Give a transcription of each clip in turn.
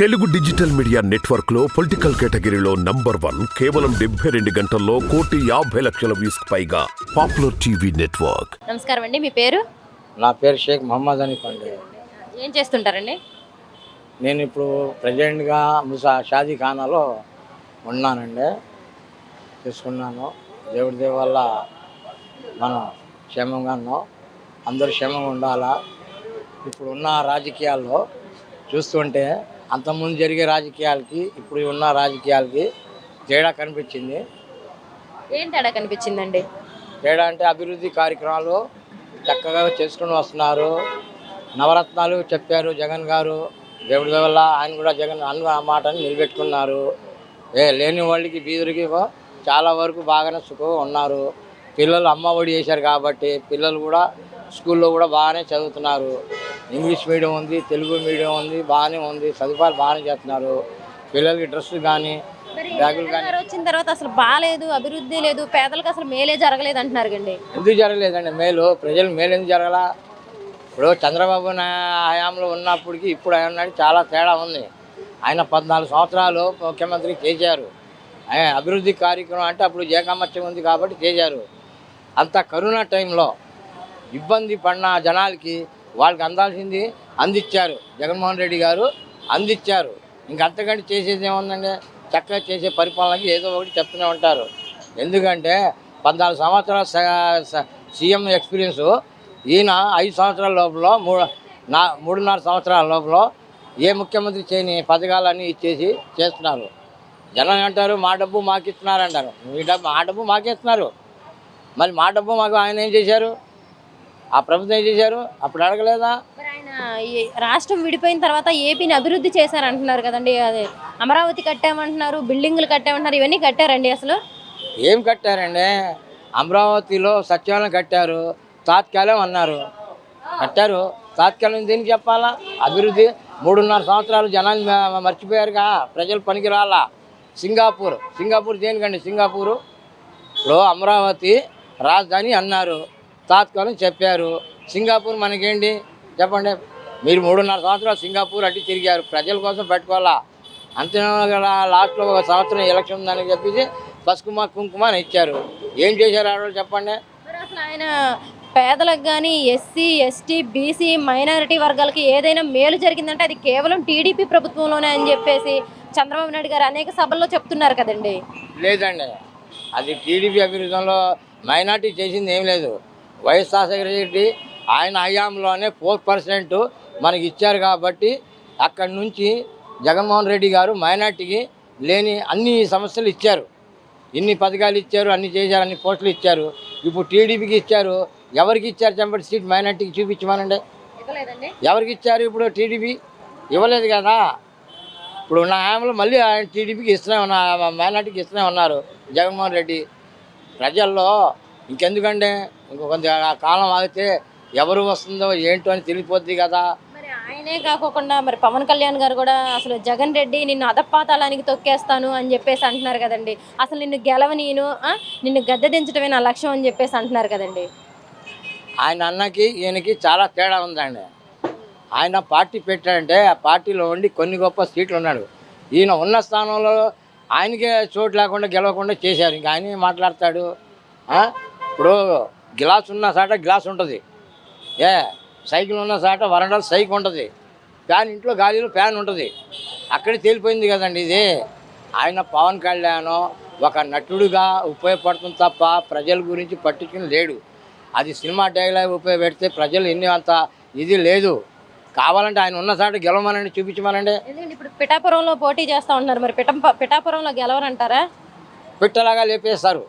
Telugu digital media నెట్వర్క్లో political కేటగిరీలో number one కేవలం డెబ్బై రెండు గంటల్లో కోటి యాభై లక్షల వ్యూస్ పైగా పాపులర్ టీవీ నెట్వర్క్. నమస్కారం అండి మీ పేరు? నా పేరు షేక్ మహమ్మద్ అనీ పండే ఏం చేస్తుంటారండి? నేను ఇప్పుడు ప్రజెంట్గా ముసా షాదీ ఖానాలో ఉన్నానండి. తీసుకున్నాను. దేవుడి దేవ వల్ల మనం క్షేమంగా ఉన్నాం. అందరూ క్షేమంగా ఉండాలా? ఇప్పుడు ఉన్న రాజకీయాల్లో చూస్తుంటే అంతకుముందు జరిగే రాజకీయాలకి ఇప్పుడు ఉన్న రాజకీయాలకి తేడా కనిపించింది. ఏం తేడా కనిపించిందండి? తేడా అంటే అభివృద్ధి కార్యక్రమాలు చక్కగా చేసుకుని వస్తున్నారు. నవరత్నాలు చెప్పారు జగన్ గారు. దేవుడి వల్ల ఆయన కూడా జగన్ అన్న మాటని నిలబెట్టుకున్నారు. ఏ లేని వాళ్ళకి బీదురికి చాలా వరకు బాగానే సుఖంగా ఉన్నారు. పిల్లలు అమ్మ ఒడి చేశారు కాబట్టి పిల్లలు కూడా స్కూల్లో కూడా బాగానే చదువుతున్నారు. ఇంగ్లీష్ మీడియం ఉంది తెలుగు మీడియం ఉంది బాగానే ఉంది సదుపాయాలు బాగానే చేస్తున్నారు. పిల్లలకి డ్రెస్సులు కానీ బ్యాగులు గారు వచ్చిన తర్వాత అసలు బాగాలేదు అభివృద్ధి లేదు పేదలకు అసలు మేలే జరగలేదు అంటున్నారు కండి. ఎందుకు జరగలేదండి? మేలు ప్రజలు మేలు ఎందుకు జరగల? ఇప్పుడు చంద్రబాబు హయాంలో ఉన్నప్పటికి ఇప్పుడు ఆయన చాలా తేడా ఉంది. ఆయన పద్నాలుగు సంవత్సరాలు ముఖ్యమంత్రి చేశారు. ఆయన అభివృద్ధి కార్యక్రమం అంటే అప్పుడు జయకామత్యం ఉంది కాబట్టి చేశారు. అంత కరోనా టైంలో ఇబ్బంది పడిన జనాలకి వాళ్ళకి అందాల్సింది అందించారు జగన్మోహన్ రెడ్డి గారు అందించారు ఇంకంతకంటే చేసేది ఏముందండి? చక్కగా చేసే పరిపాలనకి ఏదో ఒకటి చెప్తూనే ఉంటారు. ఎందుకంటే పద్నాలుగు సంవత్సరాల స- సీఎం ఎక్స్పీరియన్స్ ఈయన ఐదు సంవత్సరాల లోపల మూడు నా మూడున్నర సంవత్సరాల లోపల ఏ ముఖ్యమంత్రి చేయని పథకాలన్నీ ఇచ్చేసి చేస్తున్నారు. జనం అంటారు మా డబ్బు మాకు ఇస్తున్నారు అంటారు మీ డబ్బు మా డబ్బు మాకే ఇస్తున్నారు మరి మా డబ్బు మాకు ఆయన ఏం చేశారు? ఆ ప్రభుత్వం ఏం చేశారు? అప్పుడు అడగలేదా? రాష్ట్రం విడిపోయిన తర్వాత ఏపీని అభివృద్ధి చేశారంటున్నారు కదండి. అదే అమరావతి కట్టామంటున్నారు బిల్డింగులు కట్టామంటున్నారు ఇవన్నీ కట్టారండి అసలు? ఏం కట్టారండి? అమరావతిలో సచివాలయం కట్టారు తాత్కాలం అన్నారు. కట్టారు. తాత్కాలం దేనికి చెప్పాలా? అభివృద్ధి. మూడున్నర సంవత్సరాలు జనాలు మర్చిపోయారుగా. ప్రజలు పనికి రాలా. సింగపూర్. సింగపూర్ దేనికండి? సింగపూరు. ఇప్పుడు అమరావతి రాజధాని అన్నారు. తాత్కాలం చెప్పారు. సింగపూర్ మనకేంటి? చెప్పండి. మీరు మూడున్నర సంవత్సరాలు సింగపూర్ అటు తిరిగారు. ప్రజల కోసం పెట్టుకోవాలా? అంతే లాస్ట్లో ఒక సంవత్సరం ఎలక్షన్ ఉందని చెప్పేసి పసుకుమ కుంకుమ అని ఇచ్చారు. ఏం చేశారు ఆడవాళ్ళు చెప్పండి? ఆయన పేదలకు కానీ ఎస్సీ ఎస్టీ బీసీ మైనారిటీ వర్గాలకి ఏదైనా మేలు జరిగిందంటే అది కేవలం టీడీపీ ప్రభుత్వంలోనే అని చెప్పేసి చంద్రబాబు నాయుడు గారు అనేక సభల్లో చెప్తున్నారు కదండి. లేదండి. అది టీడీపీ అభివృద్ధిలో మైనార్టీ చేసింది ఏం లేదు. వైఎస్ రాజశేఖర రెడ్డి ఆయన హయాంలోనే ఫోర్ పర్సెంట్ మనకి ఇచ్చారు కాబట్టి అక్కడి నుంచి జగన్మోహన్ రెడ్డి గారు మైనార్టీకి లేని అన్ని సమస్యలు ఇచ్చారు. ఇన్ని పథకాలు ఇచ్చారు అన్ని చేశారు అన్ని పోస్టులు ఇచ్చారు. ఇప్పుడు టీడీపీకి ఇచ్చారు. ఎవరికి ఇచ్చారు చెంపటి సీట్? మైనార్టీకి చూపించమనండి. ఎవరికి ఇచ్చారు ఇప్పుడు టీడీపీ? ఇవ్వలేదు కదా. ఇప్పుడు ఉన్న హామీలు మళ్ళీ ఆయన టీడీపీకి ఇస్తూనే ఉన్నా మైనార్టీకి ఇస్తూనే ఉన్నారు జగన్మోహన్ రెడ్డి. ప్రజల్లో ఇంకెందుకంటే ఇంకో కొంత కాలం ఆగితే ఎవరు వస్తుందో ఏంటో అని తెలిసిపోద్ది కదా. మరి ఆయనే కాకోకుండా మరి పవన్ కళ్యాణ్ గారు కూడా అసలు జగన్ రెడ్డి నిన్ను అధపాతాళానికి తొక్కేస్తాను అని చెప్పేసి అంటున్నారు కదండి. అసలు నిన్ను గెలవనీను? నిన్ను గద్దె దించడమే నా లక్ష్యం అని చెప్పేసి అంటున్నారు కదండి. ఆయన అన్నకి ఈయనకి చాలా తేడా ఉందండి. ఆయన పార్టీ పెట్టాడంటే ఆ పార్టీలో ఉండి కొన్ని గొప్ప సీట్లు ఉన్నాడు. ఈయన ఉన్న స్థానంలో ఆయనకే చోటు లేకుండా గెలవకుండా చేశారు. ఇంకా ఆయన మాట్లాడతాడు? ఇప్పుడు గ్లాస్ ఉన్న సాట గ్లాస్ ఉంటుంది. ఏ సైకిల్ ఉన్న సాట వరండాలో సైకిల్ ఉంటుంది. ఫ్యాన్ ఇంట్లో గాలిలో ఫ్యాన్ ఉంటుంది. అక్కడే తేలిపోయింది కదండి ఇది. ఆయన పవన్ కళ్యాణ్ ఒక నటుడుగా ఉపయోగపడుతుంది తప్ప ప్రజల గురించి పట్టించుకుని లేడు. అది సినిమా డైలాగ్ ఉపయోగపెడితే ప్రజలు ఎన్ని అంత ఇది లేదు. కావాలంటే ఆయన ఉన్న సాట గెలవమనండి చూపించమనండి. ఇప్పుడు పిఠాపురంలో పోటీ చేస్తా ఉంటున్నారు మరి? పిఠ పిఠాపురంలో గెలవరంటారా? పిట్టలాగా లేపేస్తారు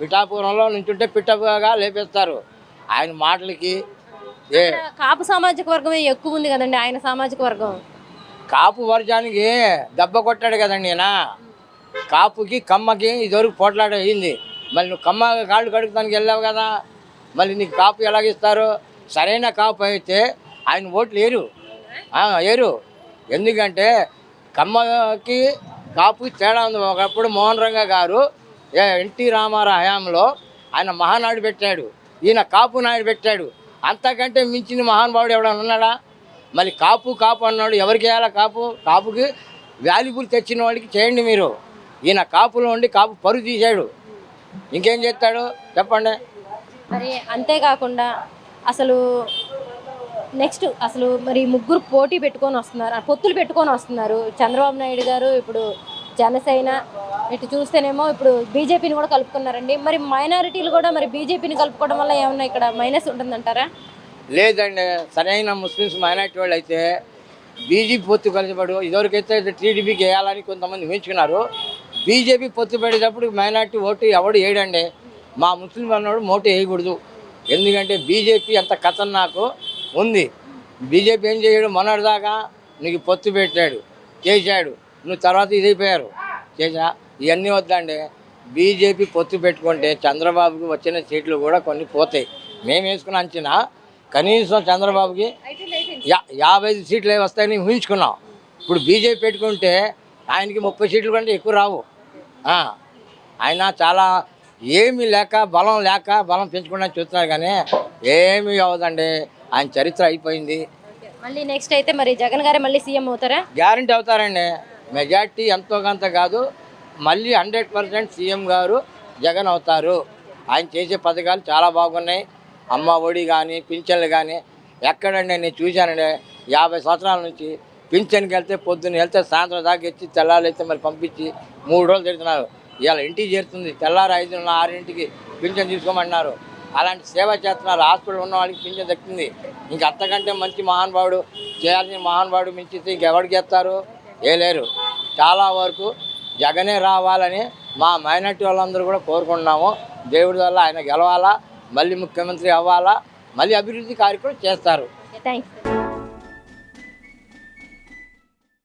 పిఠాపురంలో నుంచుంటే పిట్టగా లేపేస్తారు. ఆయన మాటలకి ఏ కాపు సామాజిక వర్గమే ఎక్కువ ఉంది కదండి ఆయన సామాజిక వర్గం? కాపు వర్గానికి దెబ్బ కొట్టాడు కదండి ఈయన. కాపుకి కమ్మకి ఇదివరకు పోట్లాట అయింది. మళ్ళీ నువ్వు కమ్మ కాళ్ళు కడుగుతానికి వెళ్ళావు కదా. మళ్ళీ నీకు కాపు ఎలాగిస్తారు సరైన కాపు అయితే ఆయన ఓట్లు ఏరు. ఏరు. ఎందుకంటే కమ్మకి కాపుకి తేడా ఉంది. ఒకప్పుడు మోహన్ రంగ గారు ఎన్టీ రామారావు హయాంలో ఆయన మహానాడు పెట్టాడు. ఈయన కాపు నాయుడు పెట్టాడు. అంతకంటే మించిన మహానుభావుడు ఎవడన్నా ఉన్నాడా? మళ్ళీ కాపు కాపు అన్నాడు. ఎవరికి వేయాలా కాపు? కాపుకి వాల్యుబుల్ తెచ్చిన వాడికి చేయండి మీరు. ఈయన కాపులో ఉండి కాపు పరుగు తీశాడు. ఇంకేం చేస్తాడు? చెప్పండి. మరి అంతేకాకుండా అసలు నెక్స్ట్ అసలు మరి ముగ్గురు పోటీ పెట్టుకొని వస్తున్నారు పొత్తులు పెట్టుకొని వస్తున్నారు. చంద్రబాబు నాయుడు గారు ఇప్పుడు జనసేన ఇటు చూస్తేనేమో ఇప్పుడు బీజేపీని కూడా కలుపుకున్నారండి. మరి మైనారిటీలు కూడా మరి బీజేపీని కలుపుకోవడం వల్ల ఏమన్నా ఇక్కడ మైనస్ ఉంటుందంటారా? లేదండి సరైన ముస్లిమ్స్ మైనారిటీ వాళ్ళు అయితే బీజేపీ పొత్తు కలిసిపడు ఇదివరకైతే టీడీపీకి వేయాలని కొంతమంది ఊహించుకున్నారు. బీజేపీ పొత్తు పడేటప్పుడు మైనార్టీ ఓటు ఎవడు వేయడండి. మా ముస్లిం అన్నవాడు ఓటు వేయకూడదు. ఎందుకంటే బీజేపీ అంత ఖతర్నాకు ఉంది. బీజేపీ ఏం చేయడు? మొన్నటిదాకా నీకు పొత్తు పెట్టాడు చేశాడు. నువ్వు తర్వాత ఇదైపోయారు. చేశా ఇవన్నీ వద్దండి. బీజేపీ పొత్తు పెట్టుకుంటే చంద్రబాబుకి వచ్చిన సీట్లు కూడా కొన్ని పోతాయి. మేము వేసుకున్న అంచనా కనీసం చంద్రబాబుకి యా యాభై ఐదు సీట్లు వస్తాయని ఊహించుకున్నాం. ఇప్పుడు బీజేపీ పెట్టుకుంటే ఆయనకి ముప్పై సీట్లు కంటే ఎక్కువ రావు. ఆయన చాలా ఏమీ లేక బలం లేక బలం పెంచుకోవడానికి చూస్తున్నారు కానీ ఏమీ అవ్వదండి. ఆయన చరిత్ర అయిపోయింది. మళ్ళీ నెక్స్ట్ అయితే మరి జగన్ గారే మళ్ళీ సీఎం అవుతారా? గ్యారంటీ అవుతారండి. మెజార్టీ ఎంతో కొంత కాదు. మళ్ళీ హండ్రెడ్ పర్సెంట్ సీఎం గారు జగన్ అవుతారు. ఆయన చేసే పథకాలు చాలా బాగున్నాయి. అమ్మ ఒడి కానీ పింఛన్లు కానీ ఎక్కడండి నేను చూశానండి. యాభై సంవత్సరాల నుంచి పింఛన్కి వెళ్తే పొద్దున్న వెళ్తే సాయంత్రం దాకా ఇచ్చి తెల్లారైతే మరి పంపించి మూడు రోజులు తిడుతున్నారు. ఇవాళ ఇంటికి చేరుతుంది. తెల్లారు ఐదు ఆరింటికి పింఛన్ తీసుకోమన్నారు. అలాంటి సేవ చేస్తున్నారు. హాస్పిటల్ ఉన్న వాళ్ళకి పింఛన్ దక్కింది. ఇంక అంతకంటే మంచి మహానుభావుడు చేయాల్సిన మహానుభావుడు మించితే ఇంకెవరికి చేస్తారు ఏ లేరు. చాలా వరకు జగనే రావాలని మా మైనార్టీ వాళ్ళందరూ కూడా కోరుకుంటున్నాము. దేవుడి వల్ల ఆయన గెలవాలా మళ్ళీ ముఖ్యమంత్రి అవ్వాలా మళ్ళీ అభివృద్ధి కార్యక్రమం చేస్తారు. థ్యాంక్స్